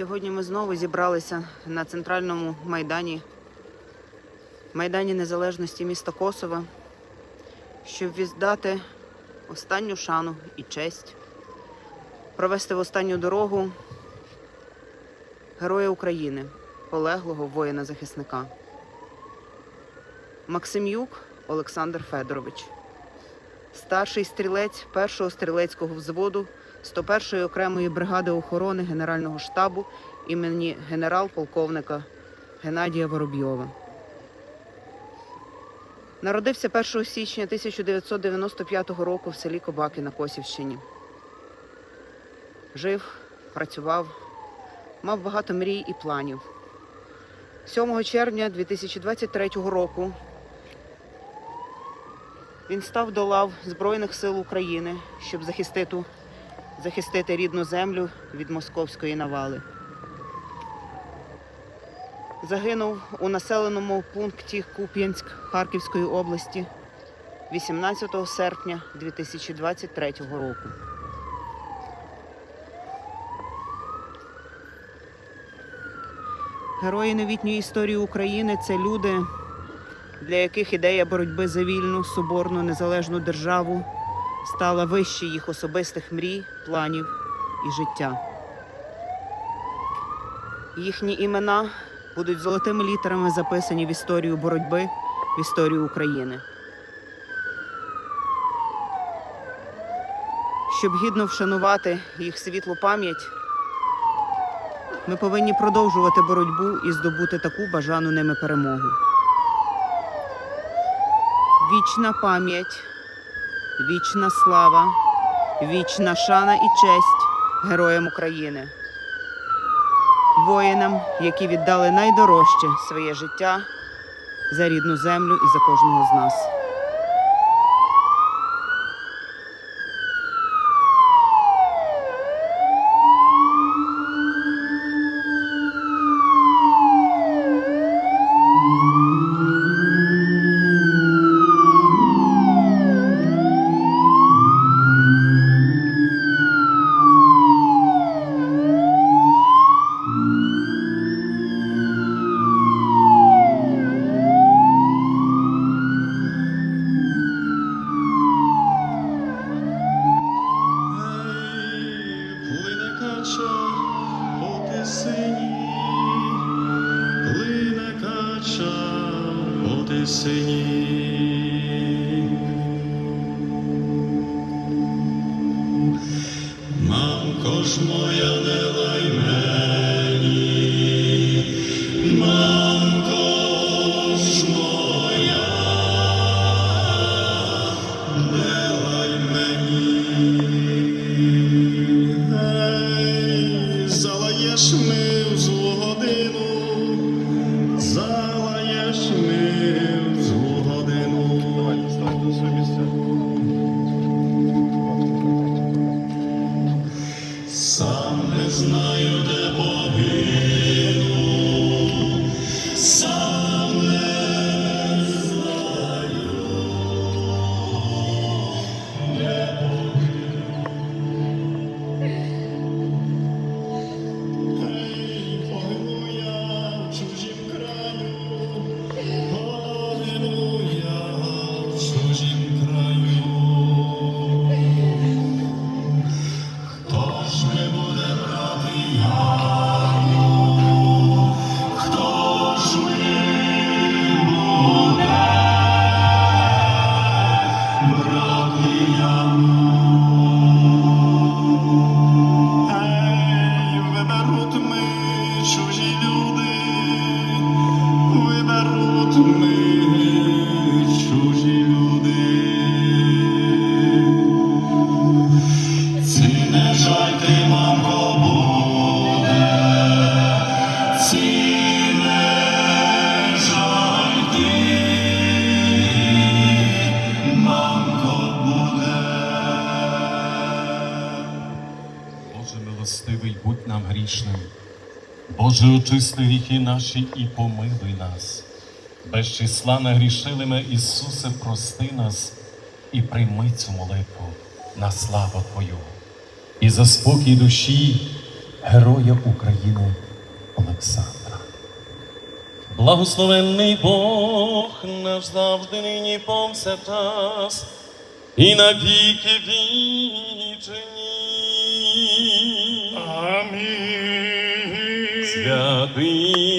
Сьогодні ми знову зібралися на центральному майдані, майдані Незалежності міста Косова, щоб віддати останню шану і честь, провести в останню дорогу Героя України, полеглого воїна-захисника. Максим'юк Олександр Федорович, старший стрілець першого стрілецького взводу 101-ї окремої бригади охорони Генерального штабу імені генерал-полковника Геннадія Воробйова. Народився 1 січня 1995 року в селі Кобаки на Косівщині. Жив, працював, мав багато мрій і планів. 7 червня 2023 року він став до лав Збройних сил України, щоб захистити, захистити рідну землю від московської навали. Загинув у населеному пункті Куп'янськ Харківської області 18 серпня 2023 року. Герої новітньої історії України це люди, для яких ідея боротьби за вільну, соборну, незалежну державу стала вище їх особистих мрій, планів і життя. Їхні імена будуть золотими літерами записані в історію боротьби, в історію України. Щоб гідно вшанувати їх світлу пам'ять, ми повинні продовжувати боротьбу і здобути таку бажану ними перемогу. Вічна пам'ять, вічна слава, вічна шана і честь героям України, воїнам, які віддали найдорожче своє життя за рідну землю і за кожного з нас. Чужі люди, Боже, очисти гріхи наші і помилуй нас. Без числа нагрішили ми, Ісусе, прости нас і прийми цю молитву на славу Твою. І за спокій душі, героя України Олександра. Благословенний Бог наш завжди нині повсякчас і на віки вічені.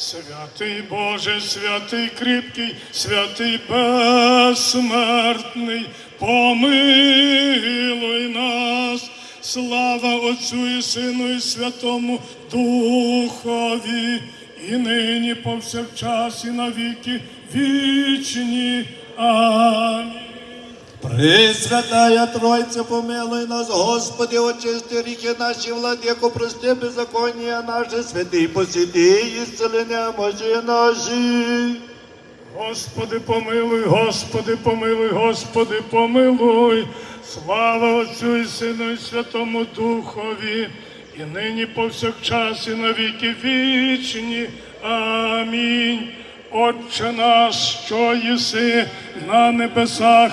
Святий Боже, святий кріпкий, святий безсмертний, помилуй нас. Слава Отцю і Сину і Святому Духові, і нині повсякчас, і навіки вічні. Амінь. Пресвятая Тройця, помилуй нас, Господи, очисти гріхи наші, владико, прости беззаконня наше, святий посіди, і зцілення мочі наші. Господи, помилуй, Господи, помилуй, Господи, помилуй. Слава Отцю і Сину і Святому Духові, і нині повсякчас, і навіки вічні. Амінь. Отче наш, що єси на небесах,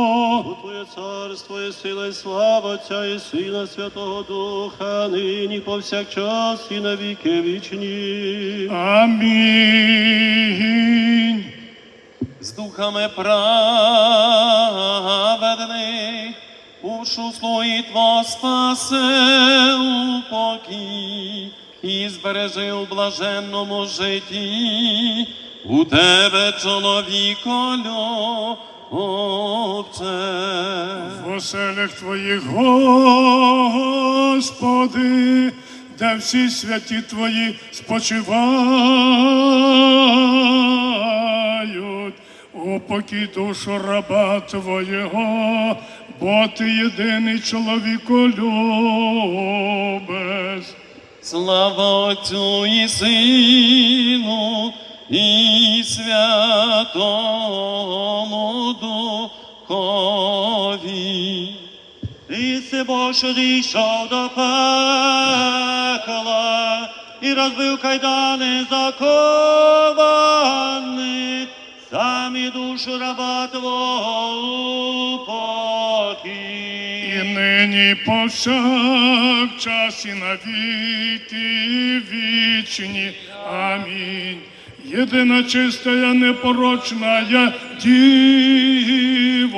Твоє царство і сила, і слава Отця і Сина Святого Духа, нині повсякчас і на віки вічні. Амінь. з духами праведних, ушу слоїтво спасе у покій і збережи у блаженному житті, у тебе чоловіко любче. В оселях Твоїх, Господи, де всі святі Твої спочивають, упокій душу раба Твоєго, бо Ти єдиний чоловіколюбець. Слава Отцю і Сину і Святому Духові. Ти си Боже дійшов до пекла і розбив кайдани закованих, сам душу раба Твого І нині повсякчас і навіки вічні. Амінь. Єдина чистая непорочна діво,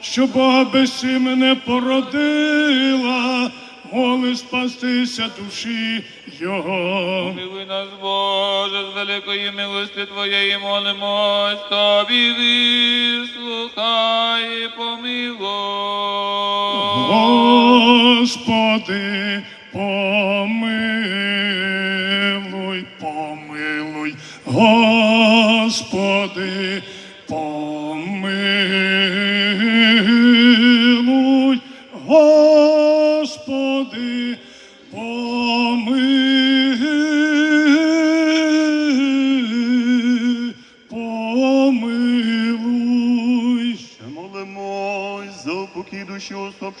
що Бога безсімене породила, моли спастися душі Його. Помилуй нас, Боже, з великої милости Твоєї молимось, Тобі вислухай, і помилуй. Господи, помилуй,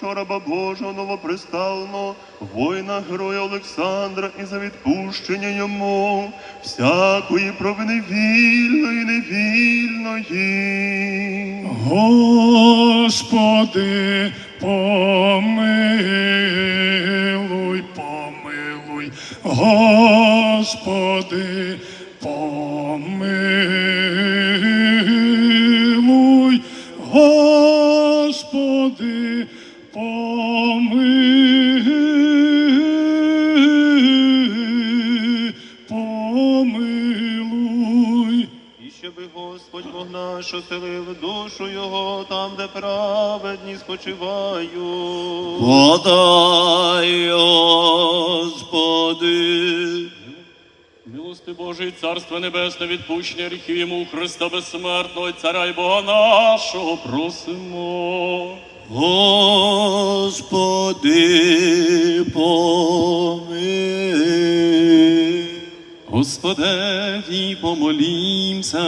душі раба Божого новоприставленого воїна героя Олександра і за відпущення йому всякої провини вільної, невільної. Господи, помилуй, помилуй, Господи, оселив душу його там, де праведні спочивають. Подай, Господи. Милости Божий, Царство Небесне, відпущення гріхів йому Христа безсмертного, і Царя і Бога нашого просимо. Господи, помилуй. Господеві помолімся.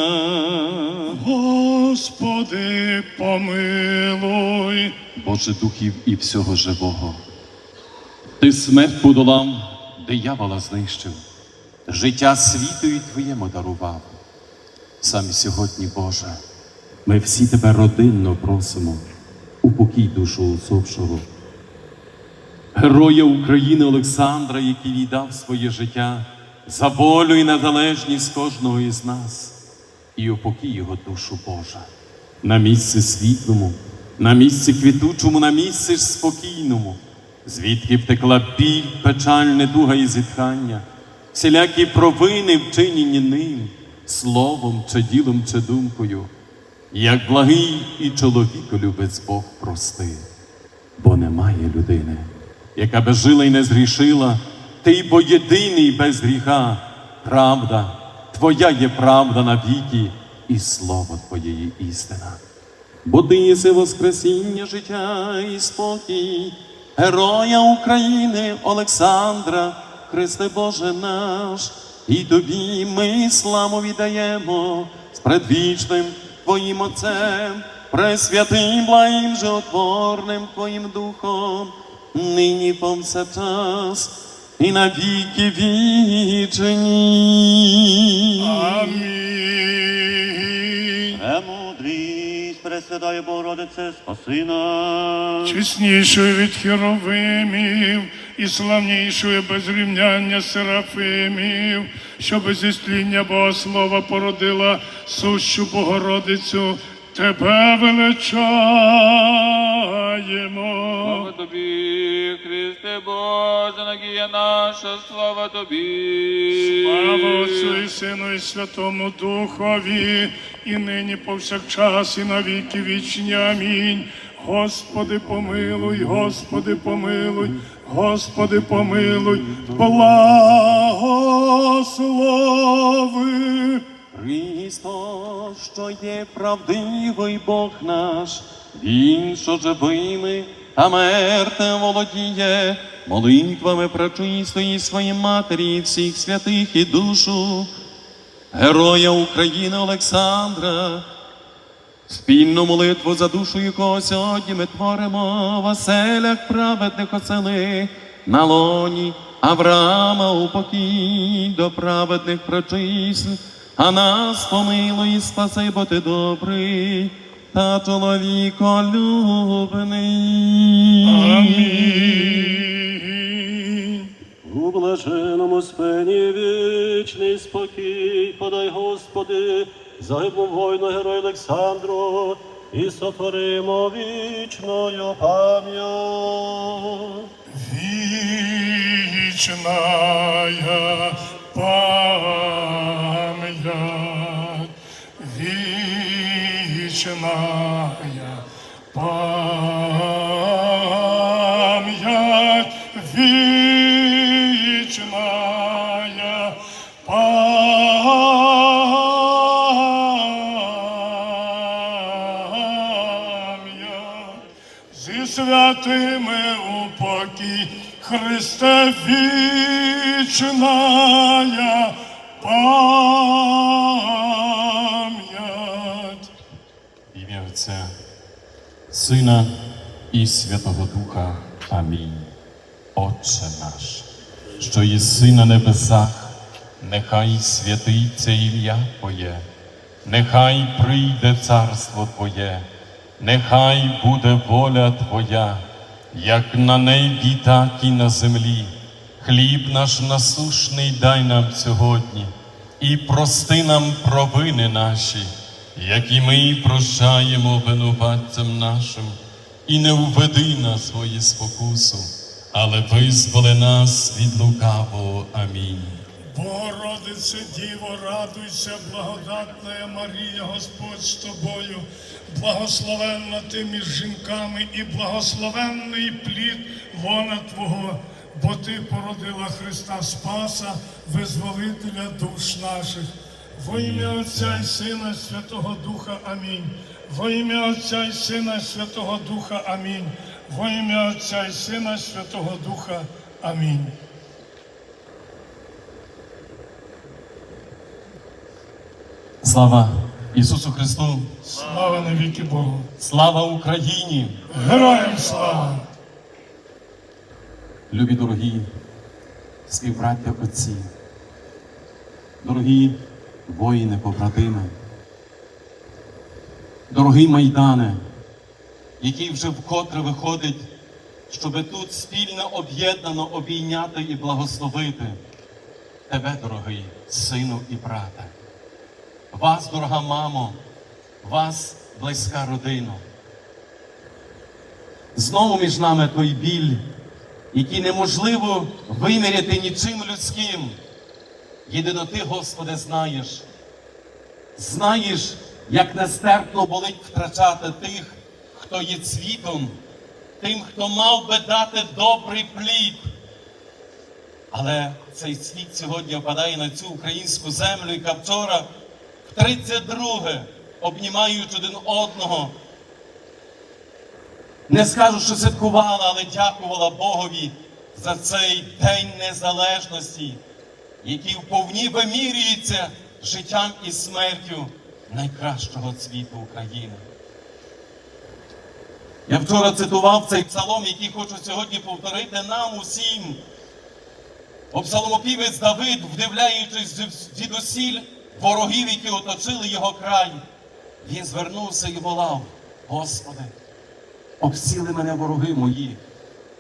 Господи, помилуй. Боже духів і всього живого. Ти смерть подолав, диявола знищив, життя світу і твоєму дарував. Саме сьогодні, Боже, ми всі тебе родинно просимо, упокій душу усопшого. Героя України Олександра, який віддав своє життя за волю і незалежність кожного із нас, і упокій його душу Божа. На місці світлому, на місці квітучому, на місці ж спокійному, звідки втекла біль, печаль, недуга і зітхання, всілякі провини, вчинені ним, словом чи ділом, чи думкою, як благий і чоловіколюбець Бог прости, бо немає людини, яка би жила і не згрішила, ти бо єдиний без гріха, правда, Твоя є правда навіки, і слово Твоє є істина. Бо ти єси воскресіння, життя і спокій, героя України Олександра, Христе Боже наш, і тобі ми славу віддаємо з предвічним Твоїм Отцем, пресвятим, благим животворним Твоїм Духом, нині повсякчас і на віки вічні. Амінь. Премудрість, Пресвятая Богородице, спаси нас. Чеснішою від херовимів і славнішою без рівняння серафимів, що без істління Богослова породила сущу Богородицю, тебе величаємо. Слава тобі, Христе Боже, надія наша, слава тобі. Слава Отцю і Сину і Святому Духові, і нині повсякчас, і на віки вічні. Амінь. Господи, помилуй, Господи, помилуй, Господи, помилуй, благослови. Христос, що є правдивий Бог наш, Він, що живими та мертвим володіє, молитвами пречистої своїй матері, всіх святих і душу, героя України Олександра. Спільну молитву за душу якого сьогодні ми творимо в оселях праведних осели, на лоні Авраама у покій до праведних прочисл, а нас помилуй, і спаси, бо ти добрий та чоловіколюбний. Амінь. У блаженому спині вічний спокій, подай, Господи, загиблому воїну герою Олександру, і сотворимо вічною пам'ять. Вечная память, вечная память, память. Зі святими упокій Христе вічная пам'ять. Ім'я Отця, Сина і Святого Духа. Амінь. Отче наш, що єси на небесах, нехай святиться ім'я Твоє, нехай прийде царство Твоє, нехай буде воля Твоя, як на небі, так і на землі. Хліб наш насушний дай нам сьогодні, і прости нам провини наші, як і ми прощаємо винуватцям нашим, і не уведи нас свої спокусу, але визволи нас від лукавого. Амінь. Богородице Діво, радуйся, благодатна Марія, Господь з тобою, благословенна ти між жінками і благословенний плід лона Твого, бо ти породила Христа Спаса, визволителя душ наших. Во ім'я Отця і Сина Святого Духа Амінь. Во ім'я Отця і Сина Святого Духа Амінь. Во ім'я Отця і Сина Святого Духа Амінь. Слава Ісусу Христу! Слава навіки Богу! Слава Україні! Героям слава! Любі дорогі співбраття отці, дорогі воїни, побратими, дорогий майдане, який вже вкотре виходить, щоби тут спільно об'єднано обійняти і благословити тебе, дорогий сину і брате, вас, дорога мамо, вас, близька родина. Знову між нами той біль, який неможливо виміряти нічим людським. Єдино ти, Господи, знаєш. Знаєш, як нестерпно болить втрачати тих, хто є цвітом, тим, хто мав би дати добрий плід. Але цей цвіт сьогодні опадає на цю українську землю, яка вчора в 32-ге, обнімаючи один одного, не скажу, що святкувала, але дякувала Богові за цей День Незалежності, який вповні вимірюється життям і смертю найкращого цвіту України. Я вчора цитував цей псалом, який хочу сьогодні повторити нам усім. Бо псаломопівець Давид, вдивляючись звідусіль ворогів, які оточили його край, він звернувся і волав, Господи, обсіли мене вороги мої,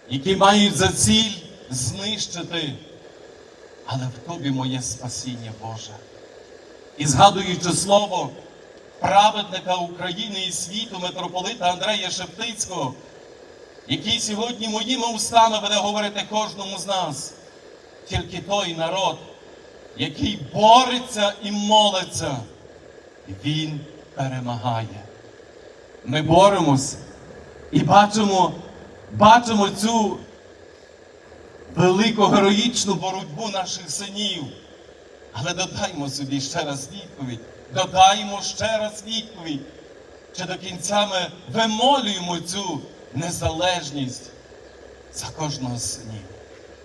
які мають за ціль знищити, але в тобі моє спасіння Боже. І згадуючи слово праведника України і світу, митрополита Андрея Шептицького, який сьогодні моїми устами буде говорити кожному з нас, тільки той народ, який бореться і молиться, він перемагає. Ми боремось і бачимо, бачимо цю велику героїчну боротьбу наших синів. Але додаймо собі ще раз відповідь, додаймо ще раз відповідь, чи до кінця ми вимолюємо цю незалежність за кожного з синів,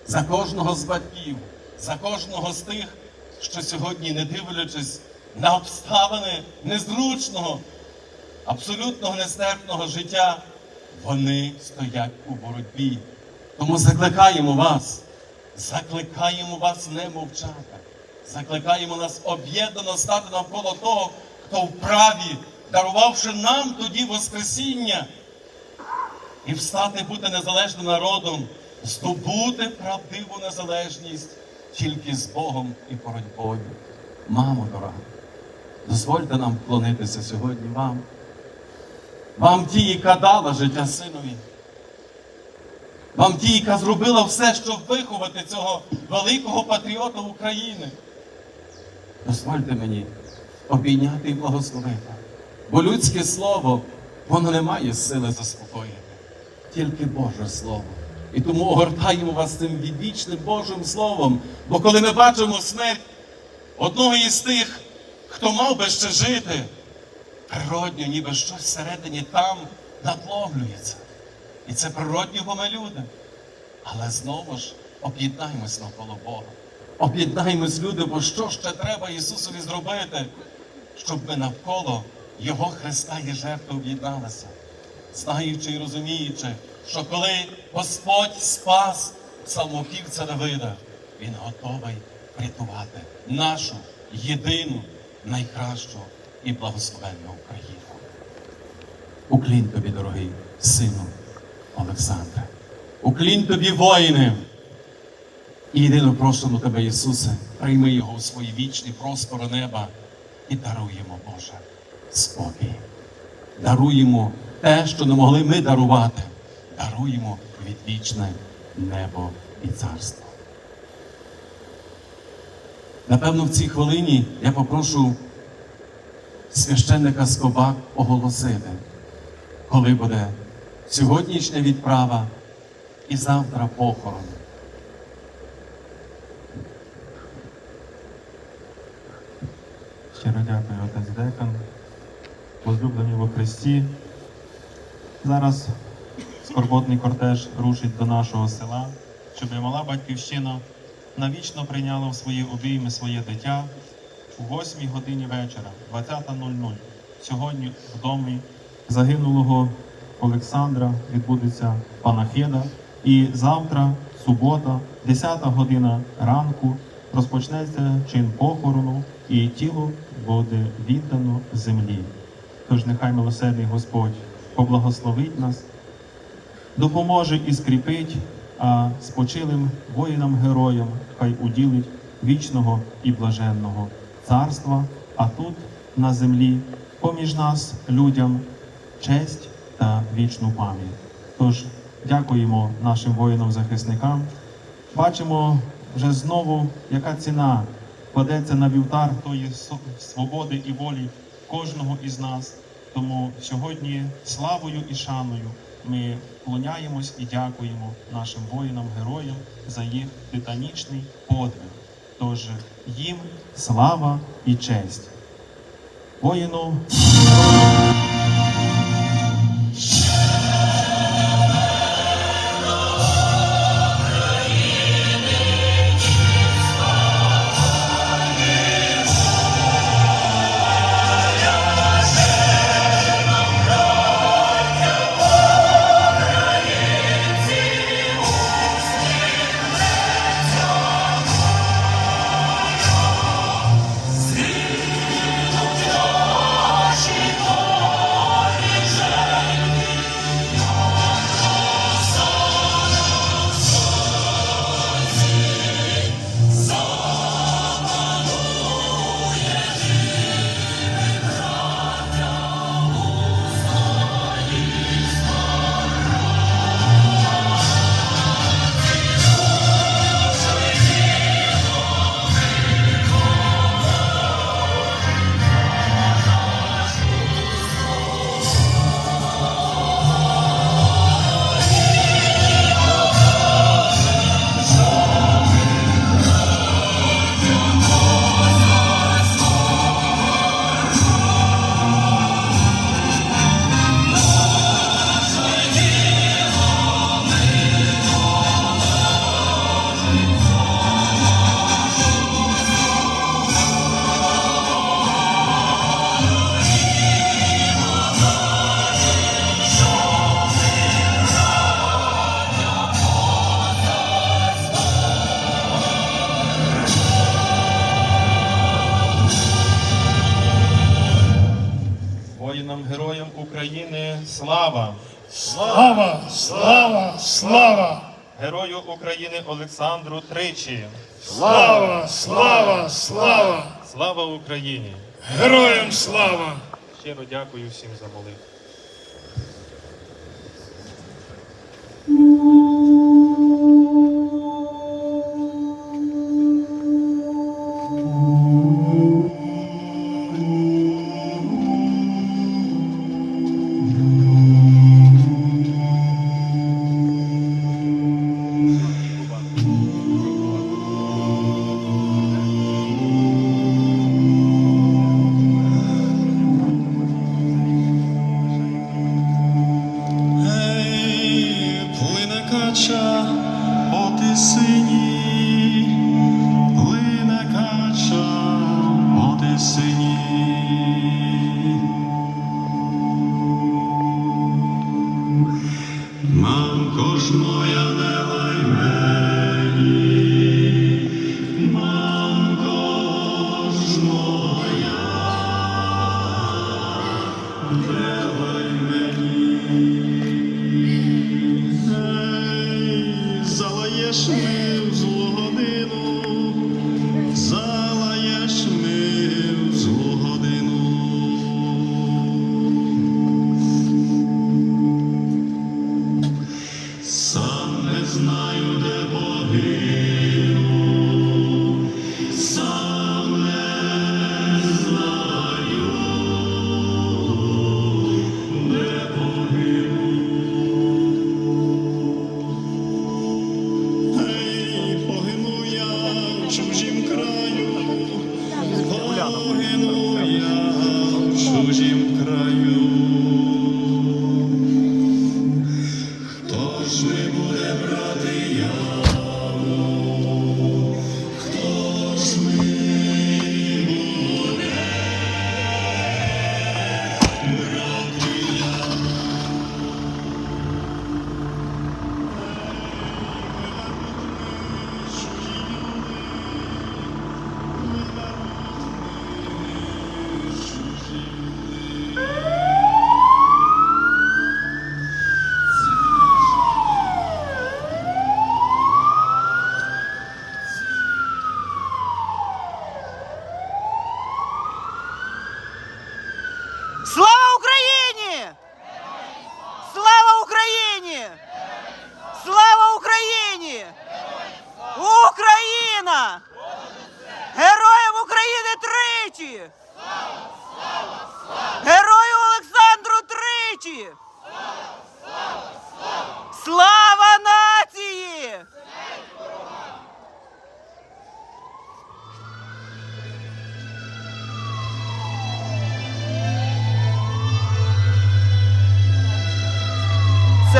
за кожного з батьків, за кожного з тих, що сьогодні, не дивлячись на обставини незручного, абсолютного нестерпного життя, вони стоять у боротьбі. Тому закликаємо вас, закликаємо вас не мовчати, закликаємо нас об'єднано стати навколо того, хто вправі, дарувавши нам тоді Воскресіння, і встати бути незалежним народом, здобути правдиву незалежність тільки з Богом і боротьбою. Мамо дорога, дозвольте нам вклонитися сьогодні вам. Вам ті, яка дала життя синові. Вам ті, яка зробила все, щоб виховати цього великого патріота України. Дозвольте мені обійняти і благословити. Бо людське слово, воно не має сили заспокоїти. Тільки Боже Слово. І тому огортаємо вас цим відвічним Божим Словом. Бо коли ми бачимо смерть одного із тих, хто мав би ще жити, природньо, ніби щось всередині там надломлюється. І це природньо, бо ми люди. Але знову ж об'єднаємось навколо Бога. Об'єднаємось, люди, бо що ще треба Ісусові зробити, щоб ми навколо Його Христа і жертви об'єдналися, знаючи і розуміючи, що коли Господь спас псалмопівця Давида, Він готовий врятувати нашу єдину, найкращу і благословенну Україну. Уклін тобі, дорогий сину Олександре. Уклін тобі, воїни. І єдино просимо тебе, Ісусе, прийми його у свої вічні простори неба і даруємо, Боже, спокій. Даруємо те, що не могли ми дарувати. Даруємо відвічне небо і царство. Напевно, в цій хвилині я попрошу священника Скобак оголосити, коли буде сьогоднішня відправа і завтра похорон. Щиро дякую, отець Декан. Возлюблені во Христі. Зараз скорботний кортеж рушить до нашого села, щоб мала батьківщина навічно прийняла в свої обійми своє дитя у 8 годині вечора, 20.00. Сьогодні в домі загинулого Олександра відбудеться панахида. І завтра, субота, 10 година ранку, розпочнеться чин похорону, і тіло буде віддано землі. Тож нехай милосердний Господь поблагословить нас, допоможе і скріпить, а спочилим воїнам-героям хай уділить вічного і блаженного царства, а тут, на землі, поміж нас, людям, честь та вічну пам'ять. Тож дякуємо нашим воїнам-захисникам. Бачимо вже знову, яка ціна кладеться на вівтар тої свободи і волі кожного із нас. Тому сьогодні славою і шаною ми вклоняємось і дякуємо нашим воїнам-героям за їх титанічний подвиг. Тож їм слава і честь. Воїну Олександру Тричі! Слава, слава, слава! Слава Україні! Героям слава! Щиро дякую всім за молитву. Залаєш ми.